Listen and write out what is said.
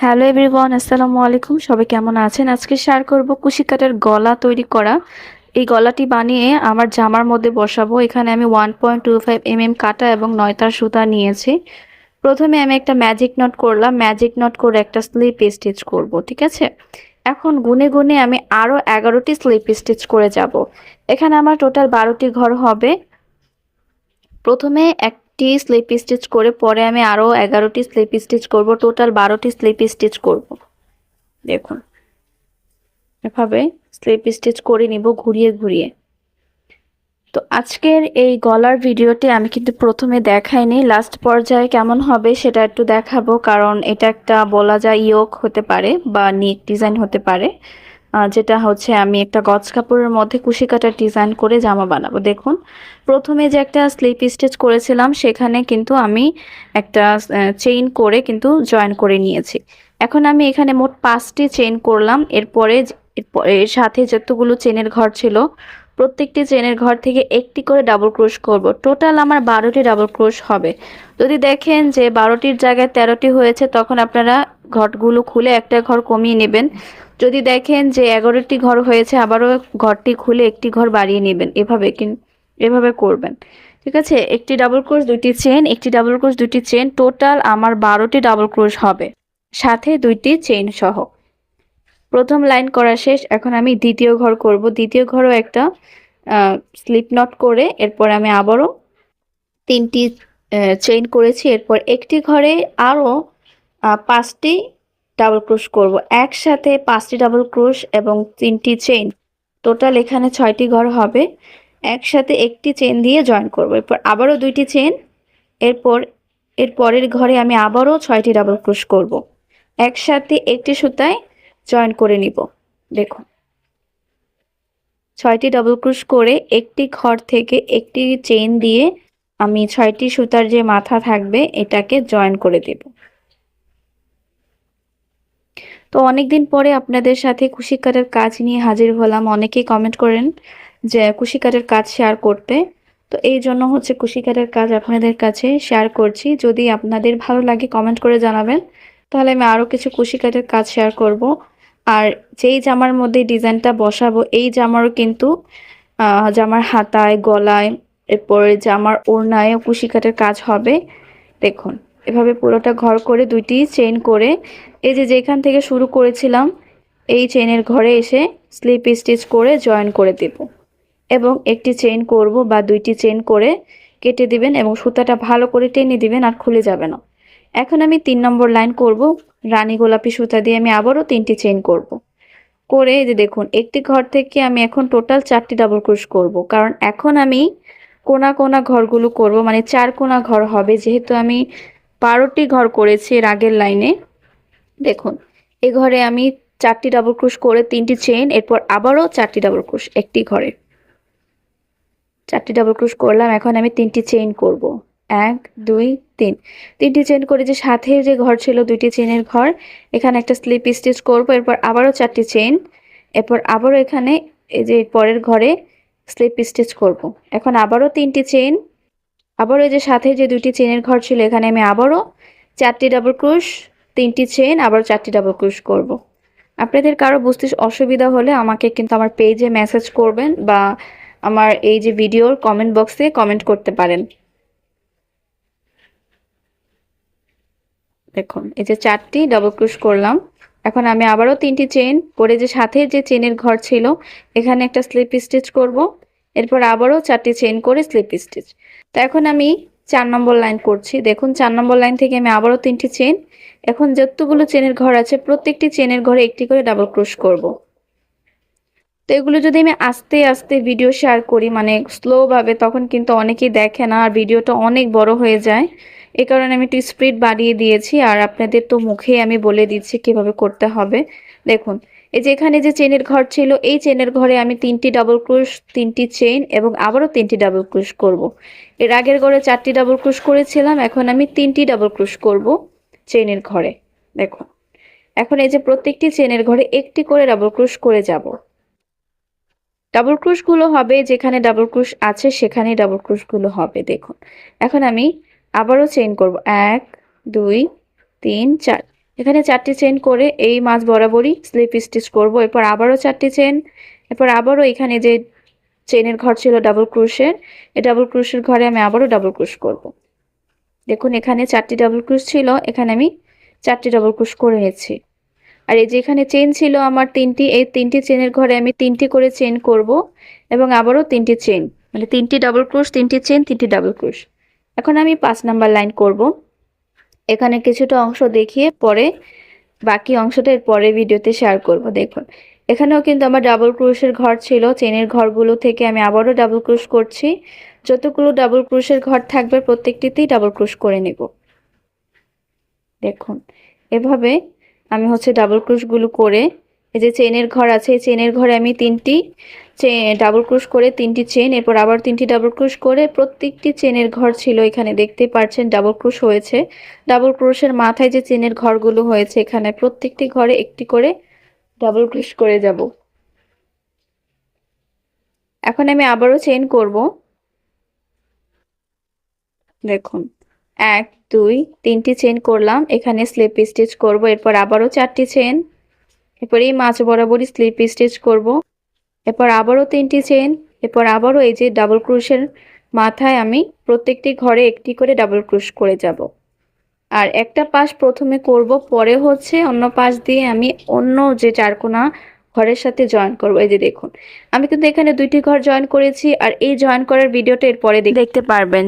Hello everyone আসসালামু আলাইকুম। সবাই কেমন আছেন? আজকে শেয়ার করব কুশি কাঠের গলা তৈরি করা। এই গলাটি বানিয়ে আমার জামার মধ্যে বসাবো। এখানে আমি one point two five M M কাটা এবং নয়তার সুতা নিয়েছি। প্রথমে আমি একটা ম্যাজিক নট করলাম। ম্যাজিক নট করে একটা স্লিপ স্টিচ করব, ঠিক আছে? এখন গুনে গুনে আমি আরও এগারোটি স্লিপ স্টিচ করে যাব। এখানে আমার টোটাল বারোটি ঘর হবে। প্রথমে একটি স্লিপ স্টিচ করে পরে আমি আরও এগারোটি স্লিপ স্টিচ করব, টোটাল বারোটি স্লিপ স্টিচ করব। দেখুন, এভাবে স্লিপ স্টিচ করে নিব ঘুরিয়ে ঘুরিয়ে। তো আজকের এই গলার ভিডিওটি আমি কিন্তু প্রথমে দেখাইনি, লাস্ট পর্যায়ে কেমন হবে সেটা একটু দেখাবো, কারণ এটা একটা বলা যায় ইয়োক হতে পারে বা নিক ডিজাইন হতে পারে। যেটা হচ্ছে আমি একটা গজ কাপড়ের মধ্যে কুশি কাটার ডিজাইন করে জামা বানাবো। দেখুন, প্রথমে যে একটা স্লিপ স্টিচ করেছিলাম, সেখানে কিন্তু আমি একটা চেইন করে কিন্তু জয়েন করে নিয়েছি। এখন আমি এখানে মোট পাঁচটি চেইন করলাম। এরপরে এর সাথে যতগুলো চেনের ঘর ছিল, প্রত্যেকটি চেনের ঘর থেকে একটি করে ডাবল ক্রোশ করব। টোটাল আমার বারোটি ডাবল ক্রোশ হবে। যদি দেখেন যে বারোটির জায়গায় তেরোটি হয়েছে, তখন আপনারা ঘরগুলো খুলে একটা ঘর কমিয়ে নেবেন। যদি দেখেন যে এগারোটি ঘর হয়েছে, আবারও ঘরটি খুলে একটি ঘর বাড়িয়ে নেবেন। এভাবে কিন, এভাবে করবেন। ঠিক আছে? একটি ডাবল ক্রোশ দুইটি চেন একটি ডাবল ক্রোশ দুইটি চেন টোটাল আমার বারোটি ডাবল ক্রোশ হবে। সাথে দুইটি চেন সহ। প্রথম লাইন করা শেষ। এখন আমি দ্বিতীয় ঘর করব। দ্বিতীয় ঘরও একটা স্লিপ নট করে এরপর আমি আবারও তিনটি চেইন করেছি। এরপর একটি ঘরে আরও পাঁচটি ডাবল ক্রোশ করব। একসাথে পাঁচটি ডাবল ক্রোশ এবং তিনটি চেইন টোটাল এখানে ছয়টি ঘর হবে। একসাথে একটি চেন দিয়ে জয়েন করব। এরপর আবারও দুইটি চেন এরপর, এর পরের ঘরে আমি আবারও ছয়টি ডাবল ক্রোশ করব। একসাথে একটি সুতায় জয়েন করে নিব। দেখুন। ছয়টি ডাবল ক্রোশ করে একটি ঘর থেকে একটি চেন দিয়ে আমি ছয়টি সুতার যে মাথা থাকবে, এটাকে জয়েন করে দেব। তো অনেকদিন পরে আপনাদের সাথে কুশিকারের কাজ নিয়ে হাজির হলাম। অনেকেই কমেন্ট করেন যে কুশিকারের কাজ শেয়ার করতে। তো এই জন্য হচ্ছে কুশিকারের কাজ আপনাদের কাছে শেয়ার করছি। যদি আপনাদের ভালো লাগে কমেন্ট করে জানাবেন, তাহলে আমি আরও কিছু কুশিকারের কাজ শেয়ার করব। আর যেই জামার মধ্যে ডিজাইনটা বসাবো, এই জামারও কিন্তু জামার হাতায়, গলায়, এরপরে জামার ওড়নায় কুশিকাটের কাজ হবে। দেখুন। এভাবে পুরোটা ঘর করে দুইটি চেন করে, এই যে যেখান থেকে শুরু করেছিলাম, এই চেনের ঘরে এসে স্লিপ স্টিচ করে জয়েন করে দেব। এবং একটি চেন করব বা দুইটি চেন করে কেটে দিবেন এবং সুতাটা ভালো করে টেনে দিবেন আর খুলে যাবে না। এখন আমি তিন নম্বর লাইন করব, রানী গোলাপি সুতা দিয়ে আমি আবারও তিনটি চেন করব। করে যে দেখুন, একটি ঘর থেকে আমি এখন টোটাল চারটি ডাবল ক্রোশ করব। কারণ এখন আমি কোনা কোনা ঘরগুলো করব মানে চার কোনা ঘর হবে, যেহেতু আমি বারোটি ঘর করেছি এর আগের লাইনে। দেখুন, এ ঘরে আমি চারটি ডাবল ক্রোশ করে তিনটি চেন এরপর আবারও চারটি ডাবল ক্রোশ একটি ঘরে। চারটি ডাবল ক্রোশ করলাম, এখন আমি তিনটি চেইন করব। এক, দুই, তিন। তিনটি চেন করে যে সাথে যে ঘর ছিল, দুইটি চেনের ঘর, এখানে একটা স্লিপ স্টিচ করব, এরপর আবারও চারটি চেন এরপর আবারও এখানে এই যে পরের ঘরে স্লিপ স্টিচ করব। এখন আবারও তিনটি চেন আবারও এই যে সাথে যে দুইটি চেনের ঘর ছিল, এখানে আমি আবারও চারটি ডাবল ক্রুশ তিনটি চেন আবার চারটি ডাবল ক্রুশ করব। আপনাদের কারও বুঝতে অসুবিধা হলে আমাকে কিন্তু আমার পেজে মেসেজ করবেন বা আমার এই যে ভিডিওর কমেন্ট বক্সে কমেন্ট করতে পারেন। দেখুন, এই যে চারটি ডাবল ক্রুশ করলাম। এখন আমি আবারও তিনটি চেন করে যে সাথে যে চেনের ঘর ছিল, এখানে একটা স্লিপ স্টিচ করব। এরপর আবারও চারটি চেন করে স্লিপ স্টিচ তো এখন আমি চার নম্বর লাইন করছি। দেখুন, চার নম্বর লাইন থেকে আমি আবারও তিনটি চেন এখন যতগুলো চেনের ঘর আছে, প্রত্যেকটি চেনের ঘরে একটি করে ডাবল ক্রুশ করব। তো এগুলো যদি আমি আস্তে আস্তে ভিডিও শেয়ার করি মানে স্লোভাবে তখন কিন্তু অনেকেই দেখে না, আর ভিডিওটা অনেক বড় হয়ে যায়। এ কারণে আমি একটু স্পিড বাড়িয়ে দিয়েছি, আর আপনাদের তো মুখে আমি বলে দিচ্ছি কীভাবে করতে হবে। দেখুন এই যে এখানে যে চেনের ঘর ছিল, এই চেনের ঘরে আমি তিনটি ডাবল ক্রুশ তিনটি চেন এবং আবারও তিনটি ডাবল ক্রুশ করব। এর আগের ঘরে চারটি ডাবল ক্রুশ করেছিলাম, এখন আমি তিনটি ডাবল ক্রুশ করব চেনের ঘরে। দেখুন, এখন এই যে প্রত্যেকটি চেনের ঘরে একটি করে ডাবল ক্রুশ করে যাব। ডাবল ক্রুশগুলো হবে, যেখানে ডাবল ক্রুশ আছে সেখানে ডাবল ক্রুশগুলো হবে, দেখুন। এখন আমি আবারও চেইন করব। এক, দুই, তিন, চার। এখানে চারটি চেন করে এই মাছ বরাবরই স্লিপ স্টিচ করব। এরপর আবারও চারটি চেন এরপর আবারও এখানে যে চেনের ঘর ছিল ডাবল ক্রুশের এই ডাবল ক্রুশের ঘরে আমি আবারও ডাবল ক্রুশ করব। দেখুন, এখানে চারটি ডাবল ক্রুশ ছিল, এখানে আমি চারটি ডাবল ক্রুশ করে নিচ্ছি। আর এই যেখানে চেন ছিল আমার তিনটি, এই তিনটি চেনের ঘরে আমি তিনটি করে চেন করব এবং আবারও তিনটি চেন মানে তিনটি ডাবল ক্রুশ তিনটি চেন তিনটি ডাবল ক্রুশ এখন আমি পাঁচ নাম্বার লাইন করব। এখানে কিছুটা অংশ দেখিয়ে পরে বাকি অংশটা এর পরে ভিডিওতে শেয়ার করব, দেখুন। এখানেও কিন্তু আমার ডাবল ক্রুশের ঘর ছিল চেনের ঘরগুলো থেকে আমি আবারও ডাবল ক্রুশ করছি। যতগুলো ডাবল ক্রুশের ঘর থাকবে প্রত্যেকটিতেই ডাবল ক্রুশ করে নেব। দেখুন, এভাবে আমি হচ্ছে ডাবল ক্রুশগুলো করে, এই যে চেনের ঘর আছে, এই চেনের ঘরে আমি তিনটি ডাবল ক্রুশ করে তিনটি চেন এরপর আবার তিনটি ডাবল ক্রুশ করে প্রত্যেকটি চেনের ঘর ছিল এখানে, দেখতে পাচ্ছেন ডাবল ক্রুশ হয়েছে। ডাবল ক্রুশের মাথায় যে চেনের ঘরগুলো হয়েছে এখানে, প্রত্যেকটি ঘরে একটি করে ডাবল ক্রুশ করে যাব। এখন আমি আবারও চেন করব। দেখুন, এক, দুই, তিনটি চেন করলাম, এখানে স্লিপ স্টিচ করব, এরপর আবারও চারটি চেন এরপর এই মাছ বরাবরই স্লিপ স্টিচ করব। এরপর আবারও তিনটি চেন এরপর আবারও এই যে ডাবল ক্রুশের মাথায় আমি প্রত্যেকটি ঘরে একটি করে ডাবল ক্রুশ করে যাব। আর একটা পাশ প্রথমে করব, পরে হচ্ছে অন্য পাশ দিয়ে আমি অন্য যে চারকোনা ঘরের সাথে জয়েন করব। এই যে দেখুন, আমি কিন্তু এখানে দুইটি ঘর জয়েন করেছি, আর এই জয়েন করার ভিডিওটা এরপরে দেখতে পারবেন।